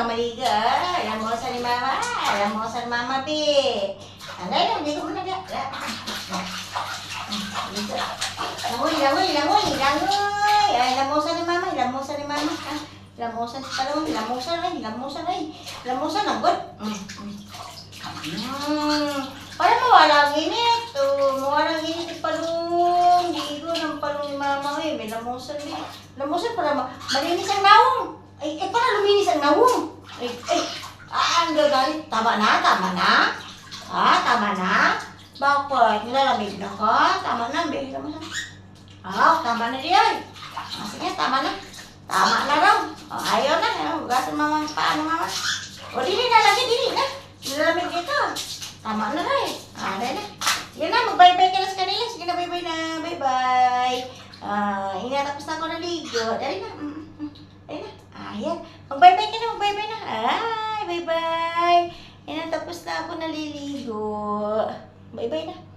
mga maligo. Ah, lamusan ni mama. Ah, lamusan ni mama, pi. Alay, lang, ligo mo na ka. Ligo. Langoy, langoy, langoy, langoy. Ay, lamusan ni mama, lamusan ni mama. Ah, lamusan si Palawang, lamusan ay, lamusan ay. Lamusan, ang good. Mm. para mawala ang init. Oh, mawala ang init ng palong. Ligo ng palong ni mama. Eh, may lamusan eh. Lamusan para ma malinis ang nawong. được đấy ta bạn ná ta bạn ná. Đó ta bạn ná. Bao quần như đây là mình nó có. Bạn nó mình đó bạn đi ơi. Maksudnya ta bạn nó. Ta bạn ayo nah ya gak sama mama nó mama oh diri nah lagi diri là mình cái đó ta bạn ná ada nah ya nah bye bye. Ya sekali ya bye-bye nah bye-bye uh, ini pesan kau udah dari nah mm, nak. dari nah akhir bye bye na, bye bye-bye. Ako naliligo. Bye-bye na.